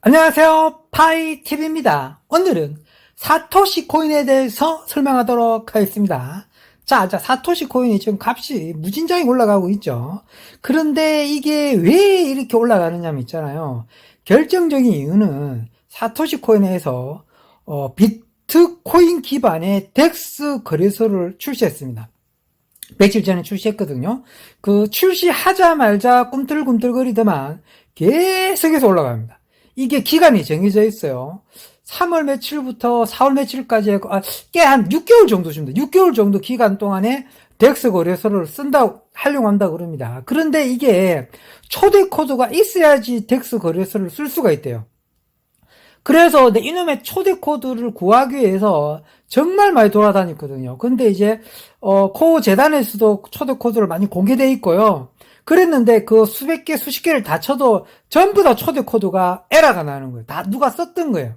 안녕하세요. 파이TV입니다. 오늘은 사토시 코인에 대해서 설명하도록 하겠습니다. 자, 자, 사토시 코인이 지금 값이 무진장이 올라가고 있죠. 그런데 이게 왜 이렇게 올라가느냐면 있잖아요. 결정적인 이유는 사토시 코인에서 어, 비트코인 기반의 덱스 거래소를 출시했습니다. 며칠 전에 출시했거든요. 그 출시하자마자 꿈틀꿈틀거리더만 계속해서 올라갑니다. 이게 기간이 정해져 있어요. 3월 며칠부터 4월 며칠까지 아, 꽤한 6개월 정도 줍니다. 6개월 정도 기간 동안에 덱스 거래소를 쓴다, 활용한다 그럽니다. 그런데 이게 초대 코드가 있어야지 덱스 거래소를 쓸 수가 있대요. 그래서 내 이놈의 초대 코드를 구하기 위해서 정말 많이 돌아다녔거든요. 근데 이제 어, 코어 재단에서도 초대 코드를 많이 공개돼 있고요. 그랬는데 그 수백 개, 수십 개를 다 쳐도 전부 다 초대 코드가 에러가 나는 거예요. 다 누가 썼던 거예요.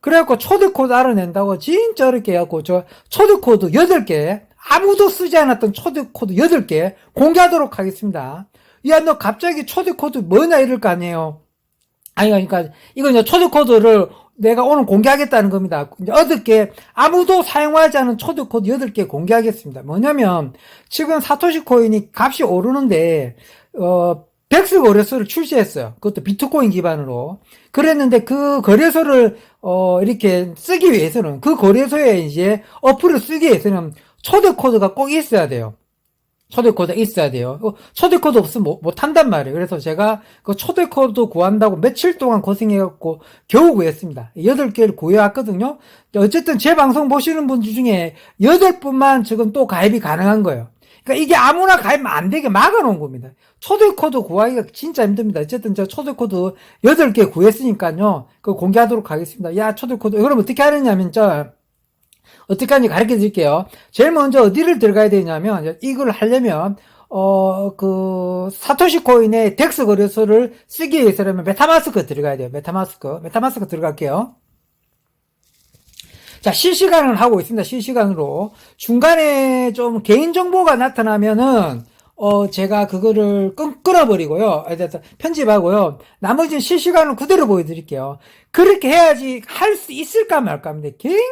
그래갖고 초대 코드 알아낸다고 진짜 어렵게 해갖고 저 초대 코드 8개, 아무도 쓰지 않았던 초대 코드 8개 공개하도록 하겠습니다. 야, 너 갑자기 초대 코드 뭐냐 이럴 거 아니에요. 아니, 그러니까, 이거 이제 초대 코드를 내가 오늘 공개하겠다는 겁니다. 이제 어저께 아무도 사용하지 않은 초대 코드 8개 공개하겠습니다. 뭐냐면, 지금 사토시 코인이 값이 오르는데, 어, 백스 거래소를 출시했어요. 그것도 비트코인 기반으로. 그랬는데 그 거래소를, 어, 이렇게 쓰기 위해서는, 그 거래소에 이제 어플을 쓰기 위해서는 초대 코드가 꼭 있어야 돼요. 초대 코드 있어야 돼요. 어, 초대 코드 없으면 못, 못 한단 말이에요. 그래서 제가 그 초대 코드 구한다고 며칠 동안 고생해갖고 겨우 구했습니다. 8개를 구해왔거든요. 어쨌든 제 방송 보시는 분들 중에 8분만 지금 또 가입이 가능한 거예요. 그러니까 이게 아무나 가입 안 되게 막아놓은 겁니다. 초대 코드 구하기가 진짜 힘듭니다. 어쨌든 제가 초대 코드 8개 구했으니까요. 그 공개하도록 하겠습니다. 야, 초대 코드. 그럼 어떻게 하느냐면, 저, 어떻게 하는지 가르쳐 드릴게요. 제일 먼저 어디를 들어가야 되냐면, 이걸 하려면, 어, 그, 사토시 코인의 덱스 거래소를 쓰기 위해서라면 메타마스크 들어가야 돼요. 메타마스크. 메타마스크 들어갈게요. 자, 실시간을 하고 있습니다. 실시간으로. 중간에 좀 개인정보가 나타나면은, 어, 제가 그거를 끊, 끊어버리고요. 편집하고요. 나머지는 실시간으로 그대로 보여드릴게요. 그렇게 해야지 할 수 있을까 말까 합니다. 굉장히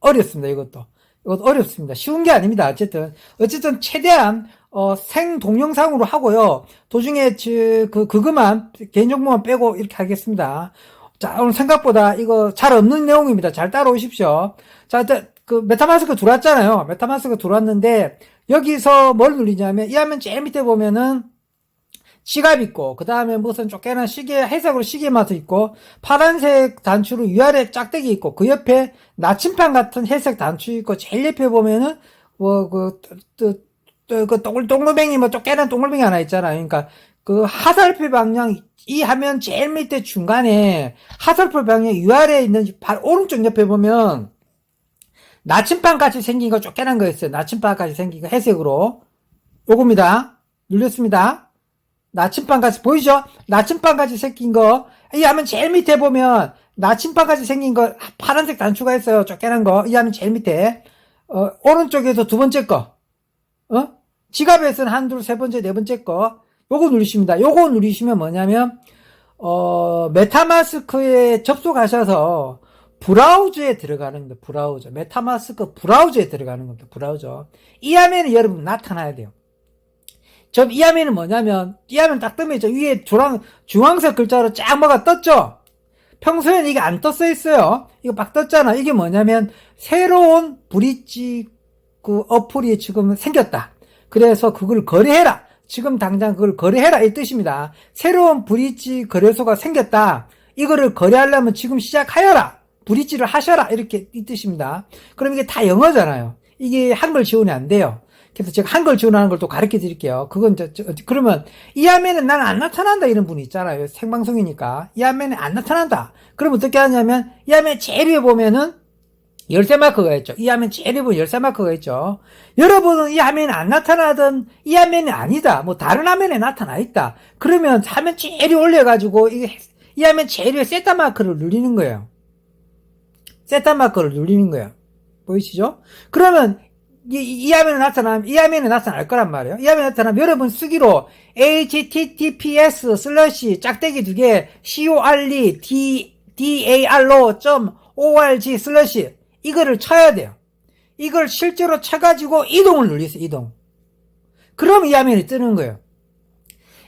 어렵습니다. 이것도. 이것도 어렵습니다. 쉬운 게 아닙니다. 어쨌든. 어쨌든 최대한, 어, 생 동영상으로 하고요. 도중에, 저, 그, 그거만, 개인정보만 빼고 이렇게 하겠습니다. 자, 오늘 생각보다 이거 잘 없는 내용입니다. 잘 따라오십시오. 자, 일단 그 메타마스크 들어왔잖아요. 메타마스크 들어왔는데 여기서 뭘 누리냐면 이 화면 제일 밑에 보면은 지갑 있고 그 다음에 무슨 쪼개난 시계 회색으로 시계 마트 있고 파란색 단추로 위아래 짝대기 있고 그 옆에 나침판 같은 회색 단추 있고 제일 옆에 보면은 뭐그 그 동글 동글뱅이 뭐 쪼개난 동글뱅이 하나 있잖아요. 그러니까 그 하살표 방향 이 화면 제일 밑에 중간에 하살표 방향 위아래에 있는 발 오른쪽 옆에 보면 나침반 같이 생긴 거 쫓겨난 거 있어요. 나침반 같이 생긴 거 회색으로 요겁니다. 눌렸습니다. 나침반 같이 보이죠? 나침반 같이 생긴 거 이 화면 제일 밑에 보면 나침반 같이 생긴 거 파란색 단추가 있어요. 쫓겨난 거 이 화면 제일 밑에 어, 오른쪽에서 두 번째 거 어? 지갑에서는 한, 둘, 세 번째, 네 번째 거 요거 누르십니다. 요거 누르시면 뭐냐면, 어, 메타마스크에 접속하셔서 브라우저에 들어가는 겁니다. 브라우저. 메타마스크 브라우저에 들어가는 겁니다. 브라우저. 이 화면에 여러분 나타나야 돼요. 저이 화면은 뭐냐면, 이 화면 딱 뜨면 저 위에 주황, 주황색 글자로 쫙 뭐가 떴죠? 평소에는 이게 안 떴어 있어요. 이거 막 떴잖아. 이게 뭐냐면, 새로운 브릿지 그 어플이 지금 생겼다. 그래서 그걸 거래해라. 지금 당장 그걸 거래해라 이 뜻입니다. 새로운 브릿지 거래소가 생겼다. 이거를 거래하려면 지금 시작하여라. 브릿지를 하셔라 이렇게 이 뜻입니다. 그럼 이게 다 영어잖아요. 이게 한글 지원이 안 돼요. 그래서 제가 한글 지원하는 걸 또 가르쳐 드릴게요. 그건 저, 저, 그러면 이 화면에 나는 안 나타난다 이런 분이 있잖아요. 생방송이니까 이 화면에 안 나타난다. 그럼 어떻게 하냐면 이 화면 제일 위에 보면은 열쇠 마크가 있죠. 이 화면 제일 위에 열쇠 마크가 있죠. 여러분은 이 화면에 안 나타나던 이 화면이 아니다. 뭐 다른 화면에 나타나 있다. 그러면 화면 제일 위에 올려가지고 이, 이 화면 제일 위에 세타 마크를 누르는 거예요. 세타 마크를 누르는 거예요. 보이시죠? 그러면 이, 이 화면에 나타나면 이 화면에 나타날 거란 말이에요. 이 화면에 나타나면 여러분 쓰기로 https 슬러시 짝대기 두 개core d dar로 점 org 슬러시 이거를 쳐야 돼요. 이걸 실제로 쳐가지고 이동을 눌리세요. 이동. 그럼 이 화면이 뜨는 거예요.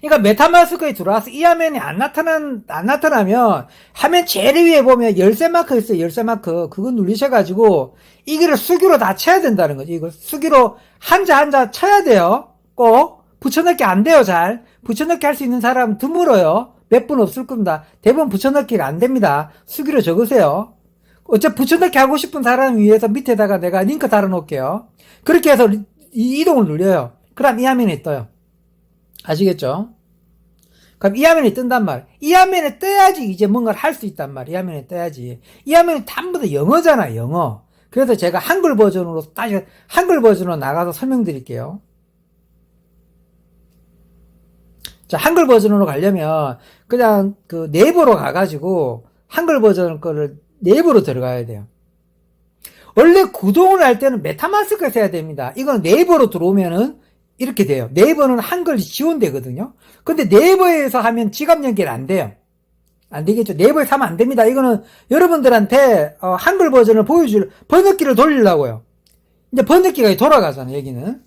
그러니까 메타마스크에 들어와서 이 화면이 안 나타난, 안 나타나면 화면 제일 위에 보면 열쇠 마크 있어요. 열쇠 마크. 그거 누르셔가지고 이거를 수기로 다 쳐야 된다는 거죠. 이거 수기로 한자 한자 쳐야 돼요. 꼭. 붙여넣기 안 돼요, 잘. 붙여넣기 할 수 있는 사람은 드물어요. 몇 분 없을 겁니다. 대부분 붙여넣기가 안 됩니다. 수기로 적으세요. 어차피 붙여넣기 하고 싶은 사람 위해서 밑에다가 내가 링크 달아놓을게요. 그렇게 해서 이- 이동을 눌려요. 그럼 이 화면이 떠요. 아시겠죠? 그럼 이 화면이 뜬단 말. 이 화면에 떠야지 이제 뭔가를 할 수 있단 말이야. 이 화면에 떠야지. 이 화면이 전부 다 영어잖아, 영어. 그래서 제가 한글 버전으로 다시 한글 버전으로 나가서 설명드릴게요. 자, 한글 버전으로 가려면 그냥 그 네이버로 가가지고 한글 버전 거를 네이버로 들어가야 돼요. 원래 구동을 할 때는 메타마스크에서 해야 됩니다. 이건 네이버로 들어오면은 이렇게 돼요. 네이버는 한글이 지원되거든요. 근데 네이버에서 하면 지갑 연결 안 돼요. 안 되겠죠. 네이버에서 하면 안 됩니다. 이거는 여러분들한테 어, 한글 버전을 보여줄 번역기를 돌리려고요. 이제 번역기가 돌아가잖아요. 여기는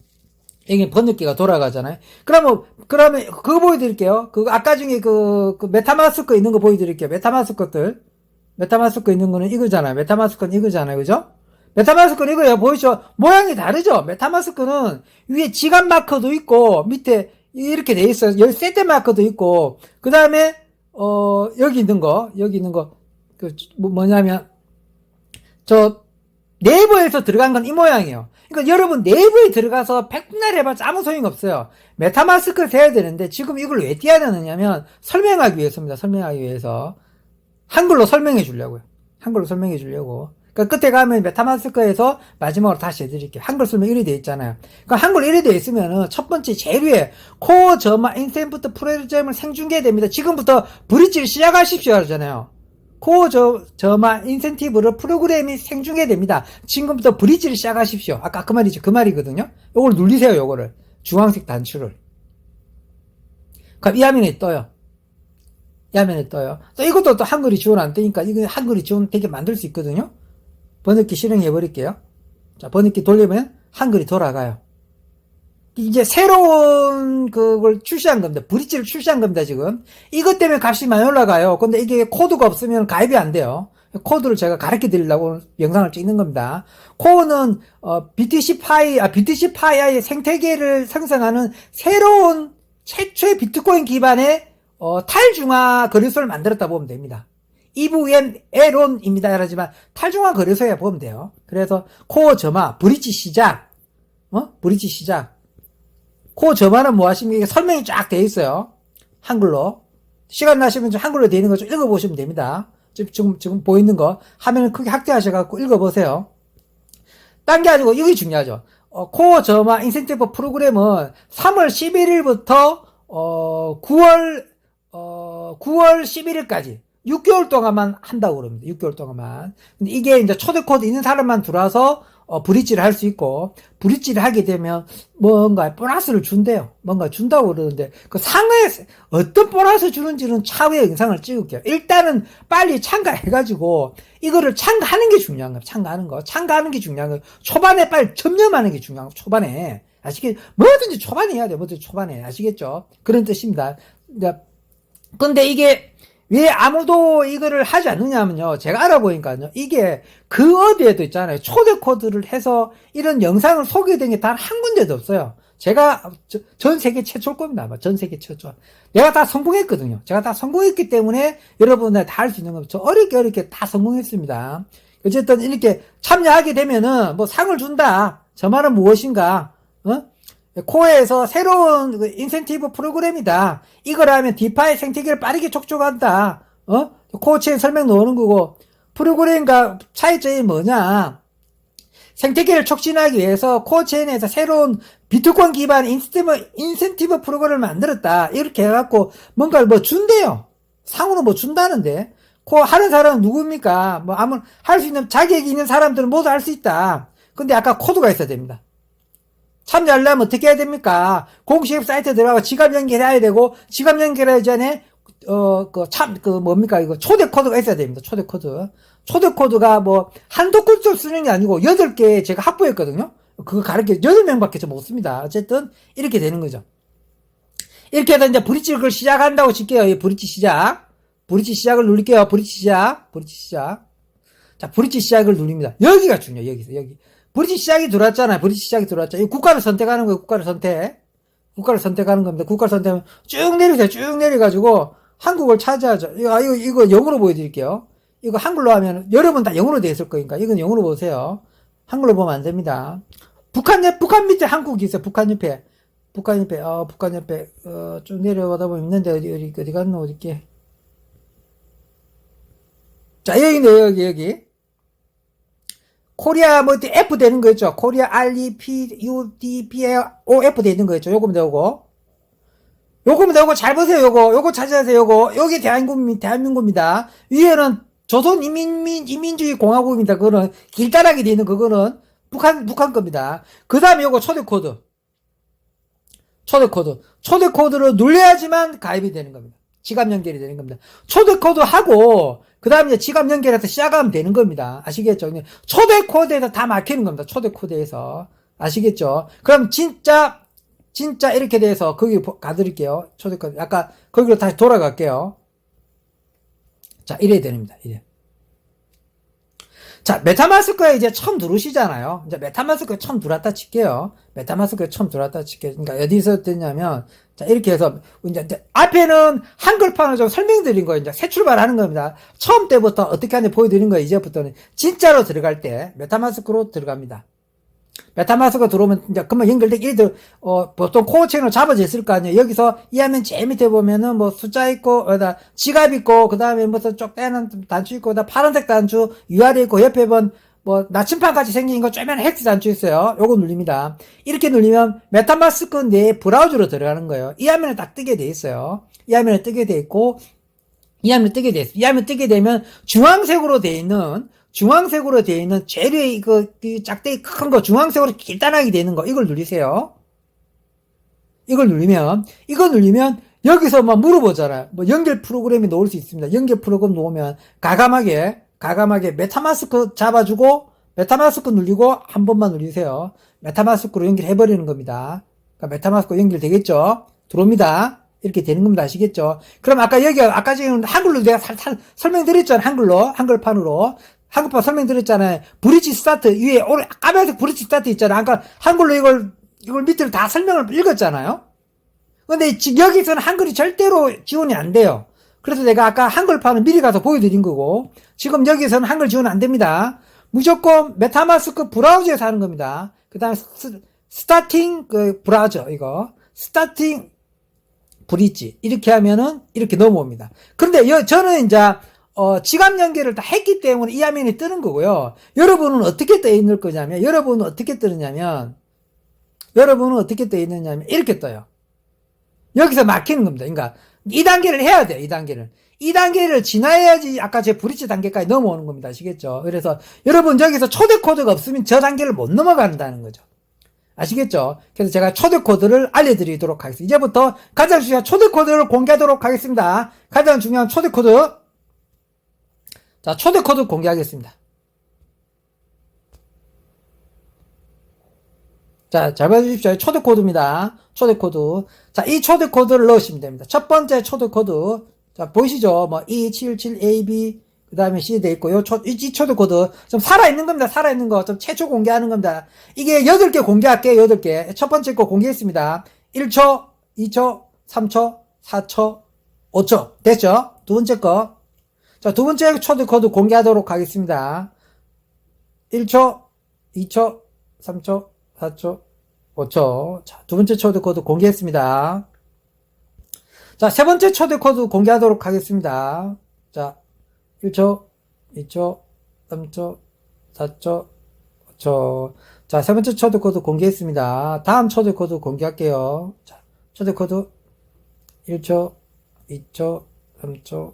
여기 번역기가 돌아가잖아요. 그러면 그러면 그거 보여드릴게요. 그 아까 중에 그, 그 메타마스크 있는 거 보여드릴게요. 메타마스크들 메타마스크 있는 거는 이거잖아요. 메타마스크는 이거잖아요. 그죠? 메타마스크는 이거예요. 보이죠? 모양이 다르죠? 메타마스크는 위에 지갑 마커도 있고, 밑에 이렇게 돼 있어요. 여기 세대 마커도 있고, 그 다음에, 어, 여기 있는 거, 여기 있는 거, 그, 뭐- 뭐냐면, 저, 네이버에서 들어간 건 이 모양이에요. 그러니까 여러분 네이버에 들어가서 백날 해봤자 아무 소용 없어요. 메타마스크를 해야 되는데 지금 이걸 왜 띄어야 되느냐면 설명하기 위해서입니다. 설명하기 위해서. 한글로 설명해 주려고요. 한글로 설명해 주려고. 그러니까 끝에 가면 메타마스크에서 마지막으로 다시 해드릴게요. 한글 설명 1이 되어 있잖아요. 그러니까 한글 1이 되어 있으면은 첫 번째 제일 위에 코어 점화 인센부터 프로그램을 생중계됩니다. 지금부터 브릿지를 시작하십시오 하잖아요. 코어 저, 점화 인센티브를 프로그램이 생중계됩니다. 지금부터 브릿지를 시작하십시오. 아까 그 말이죠. 그 말이거든요. 요걸 눌리세요. 요거를. 주황색 단추를. 그럼 이 화면에 떠요. 이 화면에 떠요. 또 이것도 또 한글이 지원 안 되니까 이거 한글이 지원 되게 만들 수 있거든요. 번역기 실행해 버릴게요. 자, 번역기 돌리면 한글이 돌아가요. 이제 새로운 그걸 출시한 겁니다. 브릿지를 출시한 겁니다, 지금. 이것 때문에 값이 많이 올라가요. 근데 이게 코드가 없으면 가입이 안 돼요. 코드를 제가 가르쳐 드리려고 영상을 찍는 겁니다. 코어는 어, BTC 파이, 아, BTC 파이의 생태계를 생성하는 새로운 최초의 비트코인 기반의 어, 탈중화 거래소를 만들었다 보면 됩니다. EVM 에론입니다. 하지만 탈중화 거래소야 보면 돼요. 그래서 코어 점화, 브릿지 시작, 어? 브릿지 시작. 코어 점화는 뭐 이게 설명이 쫙돼 있어요. 한글로. 시간 나시면 좀 한글로 되어 있는 거 좀 읽어보시면 됩니다. 지금, 지금, 지금 보이는 거 화면을 크게 확대하셔갖고 읽어보세요. 딴 게 아니고 이게 중요하죠. 어, 코어 점화 인센티브 프로그램은 3월 11일부터 어, 9월 어, 9월 11일까지 6개월 동안만 한다고 그럽니다. 6개월 동안만. 근데 이게 이제 초대 코드 있는 사람만 들어와서 어, 브릿지를 할 수 있고 브릿지를 하게 되면 뭔가 보너스를 준대요. 뭔가 준다고 그러는데 그 상에 어떤 보너스 주는지는 차후에 영상을 찍을게요. 일단은 빨리 참가해가지고 이거를 참가하는 게 중요한 거예요. 참가하는 거. 참가하는 게 중요한 거예요. 초반에 빨리 점령하는 게 중요한 거예요. 초반에. 아시겠, 뭐든지 초반에 해야 돼요. 뭐든지 초반에. 아시겠죠? 그런 뜻입니다. 그러니까 근데 이게 왜 아무도 이거를 하지 않느냐면요. 제가 알아보니까요. 이게 그 어디에도 있잖아요. 초대 코드를 해서 이런 영상을 소개된 게 단 한 군데도 없어요. 제가 저- 전 세계 최초일 겁니다. 아마 전 세계 최초. 내가 다 성공했거든요. 제가 다 성공했기 때문에 여러분들 다 할 수 있는 겁니다. 저 어렵게 어렵게 다 성공했습니다. 어쨌든 이렇게 참여하게 되면은 뭐 상을 준다. 저 말은 무엇인가? 어? 코어에서 새로운 그 인센티브 프로그램이다. 이걸 하면 디파이 생태계를 빠르게 촉촉한다. 어? 코어체인 설명 넣는 거고, 프로그램과 차이점이 뭐냐? 생태계를 촉진하기 위해서 코어체인에서 새로운 비트코인 기반 인센티브, 인센티브 프로그램을 만들었다. 이렇게 해갖고 뭔가를 뭐 준대요. 상으로 뭐 준다는데. 그 하는 사람은 누굽니까? 뭐 아무 할 수 있는 자격이 있는 사람들은 모두 할 수 있다. 근데 아까 코드가 있어야 됩니다. 참여하려면 어떻게 해야 됩니까? 공식 사이트 들어가고 지갑 연결해야 되고 지갑 연결하기 전에 어 그 참 그 뭡니까 이거 초대 코드가 있어야 됩니다. 초대 코드. 초대 코드가 뭐 한두 글자 쓰는 게 아니고 여덟 개 제가 확보했거든요. 그거 가르쳐 여덟 명 밖에 못 씁니다. 어쨌든 이렇게 되는 거죠. 이렇게 해서 이제 브릿지 를 시작한다고 칠게요. 이 브릿지 시작. 브릿지 시작을 누릴게요. 브릿지 시작. 브릿지 시작. 자, 브릿지 시작을 누릅니다. 여기가 중요해요. 여기서, 여기. 브릿지 시작이 들어왔잖아요. 브릿지 시작이 들어왔죠. 이 국가를 선택하는 거예요. 국가를 선택. 국가를 선택하는 겁니다. 국가를 선택하면 쭉 내리세요. 쭉 내려가지고 한국을 차지하죠. 이거, 아, 이거, 이거 영어로 보여드릴게요. 이거 한글로 하면 여러분 다 영어로 되어 있을 거니까 이건 영어로 보세요. 한글로 보면 안 됩니다. 북한 옆, 북한 밑에 한국이 있어요. 북한 옆에. 북한 옆에, 어, 북한 옆에, 어, 쭉 내려가다 보면 있는데, 어디, 어디, 어디 갔노, 어디 있게. 자, 여기 있네, 여기, 여기. 코리아, 뭐, F 되는 거 있죠? 코리아 R, E, P, U, D, P, O, F 되는 거 있죠? 요거면 되고. 요거면 되고, 잘 보세요, 요거. 요거 찾아세요, 요거. 여기 대한민국, 대한민국입니다. 위에는 조선인민, 인민주의 공화국입니다. 그거는 길다랗게 되는 그거는 북한, 북한 겁니다. 그 다음에 요거 초대 코드. 초대 코드. 초대 코드를 눌려야지만 가입이 되는 겁니다. 지갑 연결이 되는 겁니다. 초대 코드 하고, 그 다음에 지갑 연결해서 시작하면 되는 겁니다. 아시겠죠? 초대 코드에서 다 막히는 겁니다. 초대 코드에서. 아시겠죠? 그럼 진짜, 진짜 이렇게 돼서 거기 보- 가드릴게요. 초대 코드. 아까 거기로 다시 돌아갈게요. 자, 이래야 됩니다. 이래. 자, 메타마스크에 이제 처음 누르시잖아요. 이제 메타마스크에 처음 들어왔다 칠게요. 메타마스크에 처음 들어왔다 칠게요. 그러니까 어디서 됐냐면, 자, 이렇게 해서, 이제 앞에는 한글판을 좀 설명드린 거예요. 이제 새 출발하는 겁니다. 처음 때부터 어떻게 하는지 보여드린 거예요. 이제부터는. 진짜로 들어갈 때, 메타마스크로 들어갑니다. 메타마스크 들어오면 이제 금방 연결돼 이들 어 보통 코어 채널 잡아져 있을 거 아니에요. 여기서 이 화면 제일 밑에 보면은 뭐 숫자 있고 어다 지갑 있고 그다음에 무슨 쪽 떼는 단추 있고 다 파란색 단추 UR이 있고 옆에 본뭐 나침판 같이 생긴 거 쪼면 헬스 단추 있어요. 요거 눌립니다. 이렇게 눌리면 메타마스크 내 브라우저로 들어가는 거예요. 이 화면에 딱 뜨게 돼 있어요. 이 화면에 뜨게 돼 있고 이 화면 뜨게 돼 있어요. 이 화면 뜨게 되면 주황색으로 돼 있는 중앙색으로 되어 있는 제일 이거 이 짝대기 큰 거 중앙색으로 길단하게 되는 거 이걸 누리세요. 이걸 누르면 이거 누르면 여기서 막 물어보잖아요. 뭐 연결 프로그램이 놓을 수 있습니다. 연결 프로그램 놓으면 가감하게 가감하게 메타마스크 잡아주고 메타마스크 누르고 한 번만 누르세요. 메타마스크로 연결해 버리는 겁니다. 그러니까 메타마스크 연결되겠죠? 들어옵니다. 이렇게 되는 겁니다. 아시겠죠? 그럼 아까 여기 아까 지금 한글로 내가 살, 살, 설명드렸잖아요. 한글로 한글판으로 한글판 설명드렸잖아요. 브릿지 스타트 위에 오늘 까만색 브릿지 스타트 있잖아요. 아까 한글로 이걸 이걸 밑으로 다 설명을 읽었잖아요. 근데 지- 여기서는 한글이 절대로 지원이 안 돼요. 그래서 내가 아까 한글판을 미리 가서 보여드린 거고, 지금 여기서는 한글 지원 안 됩니다. 무조건 메타마스크 브라우저에서 하는 겁니다. 그 다음에 스타팅 그 브라우저, 이거. 스타팅 브릿지. 이렇게 하면은 이렇게 넘어옵니다. 그런데 여- 저는 이제, 어, 지갑 연결을 다 했기 때문에 이 화면이 뜨는 거고요. 여러분은 어떻게 떠 있는 거냐면, 여러분은 어떻게 뜨느냐면, 여러분은 어떻게 떠 있느냐면, 이렇게 떠요. 여기서 막히는 겁니다. 그러니까 2단계를 해야 돼요. 2단계를. 2단계를 지나야지 아까 제 브릿지 단계까지 넘어오는 겁니다. 아시겠죠? 그래서 여러분 여기서 초대 코드가 없으면 저 단계를 못 넘어간다는 거죠. 아시겠죠? 그래서 제가 초대 코드를 알려드리도록 하겠습니다. 이제부터 가장 중요한 초대 코드를 공개하도록 하겠습니다. 가장 중요한 초대 코드. 자, 초대 코드 공개하겠습니다. 자, 잘 봐주십시오. 초대 코드입니다. 초대 코드. 자, 이 초대 코드를 넣으시면 됩니다. 첫 번째 초대 코드. 자, 보이시죠? 뭐, 277AB, 그 다음에 C 돼 있고, 요 초, 이, 이 초대 코드. 좀 살아있는 겁니다. 살아있는 거. 좀 최초 공개하는 겁니다. 이게 8개 공개할게요. 8개. 첫 번째 거 공개했습니다. 1초, 2초, 3초, 4초, 5초. 됐죠? 두 번째 거. 자, 두 번째 초대 코드 공개하도록 하겠습니다. 1초, 2초, 3초, 4초, 5초. 자, 두 번째 초대 코드 공개했습니다. 자, 세 번째 초대 코드 공개하도록 하겠습니다. 자, 1초, 2초, 3초, 4초, 5초. 자, 세 번째 초대 코드 공개했습니다. 다음 초대 코드 공개할게요. 자, 초대 코드 1초, 2초, 3초,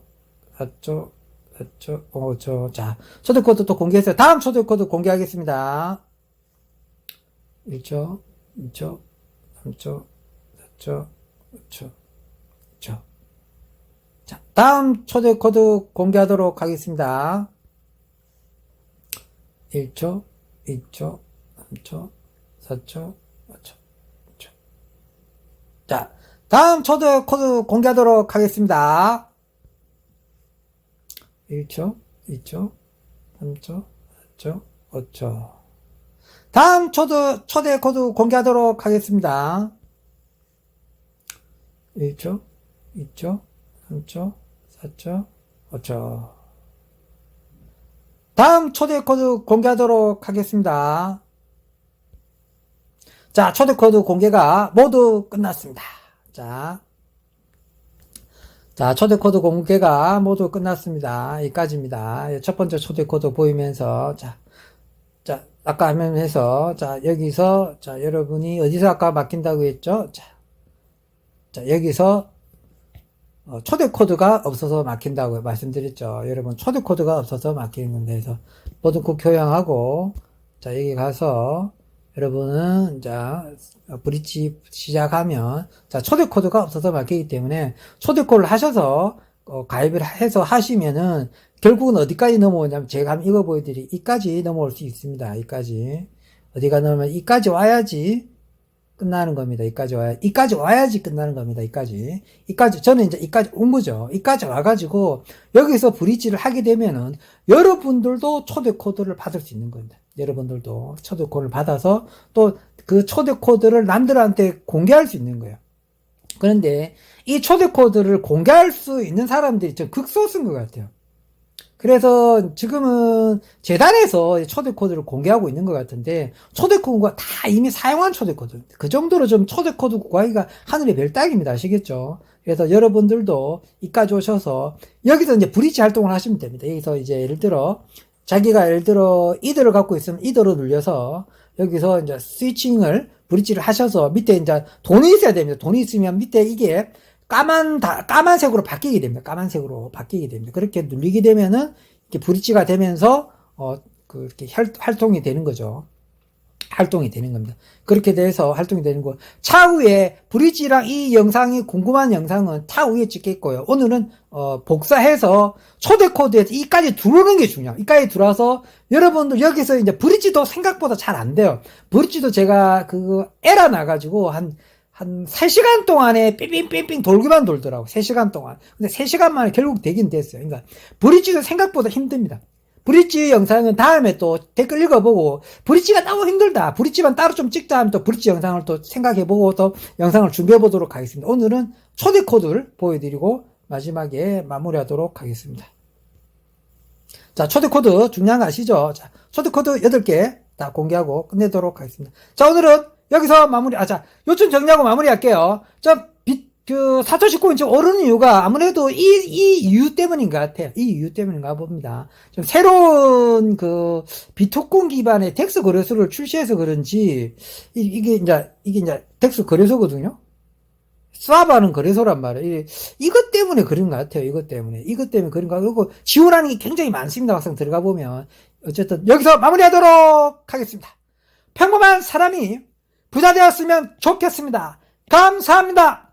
4초, 4초, 5초. 자, 초대 코드 또 공개했어요. 다음 초대 코드 공개하겠습니다. 1초, 2초, 3초, 4초, 5초, 6초. 자, 다음 초대 코드 공개하도록 하겠습니다. 1초, 2초, 3초, 4초, 5초, 6초. 자, 다음 초대 코드 공개하도록 하겠습니다. 1초, 2초, 3초, 4초, 5초. 다음 초대, 초대 코드 공개하도록 하겠습니다. 1초, 2초, 3초, 4초, 5초. 다음 초대 코드 공개하도록 하겠습니다. 자, 초대 코드 공개가 모두 끝났습니다. 자, 자, 초대 코드 공개가 모두 끝났습니다. 여기까지입니다. 첫 번째 초대 코드 보이면서, 자, 자, 아까 화면에서, 자, 여기서, 자, 여러분이 어디서 아까 맡긴다고 했죠? 자, 자, 여기서, 어, 초대 코드가 없어서 막힌다고 말씀드렸죠. 여러분, 초대 코드가 없어서 막히는 건데, 그래서 모든 꼭 교양하고, 자, 여기 가서, 여러분은, 자, 어, 브릿지 시작하면, 자, 초대 코드가 없어서 막히기 때문에, 초대 코드를 하셔서, 어, 가입을 해서 하시면은, 결국은 어디까지 넘어오냐면, 제가 한번 이거 보여드리, 이까지 넘어올 수 있습니다. 이까지. 어디가 넘으면, 이까지 와야지, 끝나는 겁니다. 이까지 와야, 이까지 와야지 끝나는 겁니다. 이까지. 이까지, 저는 이제 이까지 온 거죠. 이까지 와가지고, 여기서 브릿지를 하게 되면은, 여러분들도 초대 코드를 받을 수 있는 겁니다. 여러분들도 초대 코드를 받아서, 또 그 초대 코드를 남들한테 공개할 수 있는 거예요. 그런데, 이 초대 코드를 공개할 수 있는 사람들이 좀 극소수인 것 같아요. 그래서 지금은 재단에서 초대 코드를 공개하고 있는 것 같은데 초대 코드가 다 이미 사용한 초대 코드. 그 정도로 좀 초대 코드 구하기가 하늘의 별 따기입니다. 아시겠죠? 그래서 여러분들도 이까지 오셔서 여기서 이제 브릿지 활동을 하시면 됩니다. 여기서 이제 예를 들어 자기가 예를 들어 이더를 갖고 있으면 이더로 눌려서 여기서 이제 스위칭을 브릿지를 하셔서 밑에 이제 돈이 있어야 됩니다. 돈이 있으면 밑에 이게 까만 다 까만색으로 바뀌게 됩니다. 까만색으로 바뀌게 됩니다. 그렇게 눌리게 되면은 이렇게 브릿지가 되면서 어 그렇게 혈, 활동이 되는 거죠. 활동이 되는 겁니다. 그렇게 돼서 활동이 되는 거. 차후에 브릿지랑 이 영상이 궁금한 영상은 차후에 찍겠고요. 오늘은 어 복사해서 초대 코드에서 이까지 들어오는 게 중요해요. 이까지 들어와서 여러분들 여기서 이제 브릿지도 생각보다 잘 안 돼요. 브릿지도 제가 그거 에라 나가지고 한 한 3시간 동안에 삥삥삥삥 돌기만 돌더라고. 3시간 동안. 근데 3시간 만에 결국 되긴 됐어요. 그러니까 브릿지도 생각보다 힘듭니다. 브릿지 영상은 다음에 또 댓글 읽어보고 브릿지가 너무 힘들다. 브릿지만 따로 좀 찍자 하면 또 브릿지 영상을 또 생각해보고 또 영상을 준비해보도록 하겠습니다. 오늘은 초대 코드를 보여드리고 마지막에 마무리하도록 하겠습니다. 자, 초대 코드 중요한 거 아시죠? 자, 초대 코드 8개 다 공개하고 끝내도록 하겠습니다. 자, 오늘은 여기서 마무리, 아, 자, 요점 정리하고 마무리할게요. 저, 비, 그, 사토시 코인 지금 오르는 이유가 아무래도 이, 이 이유 때문인 것 같아요. 이 이유 때문인가 봅니다. 좀 새로운 그, 비토콘 기반의 덱스 거래소를 출시해서 그런지, 이, 이게 이제, 이게 이제 덱스 거래소거든요? 스와바는 거래소란 말이에요. 이- 이것 때문에 그런 것 같아요. 이것 때문에. 이것 때문에 그런 거 같고, 지원하는 게 굉장히 많습니다. 막상 들어가 보면. 어쨌든, 여기서 마무리하도록 하겠습니다. 평범한 사람이 부자 되었으면 좋겠습니다. 감사합니다.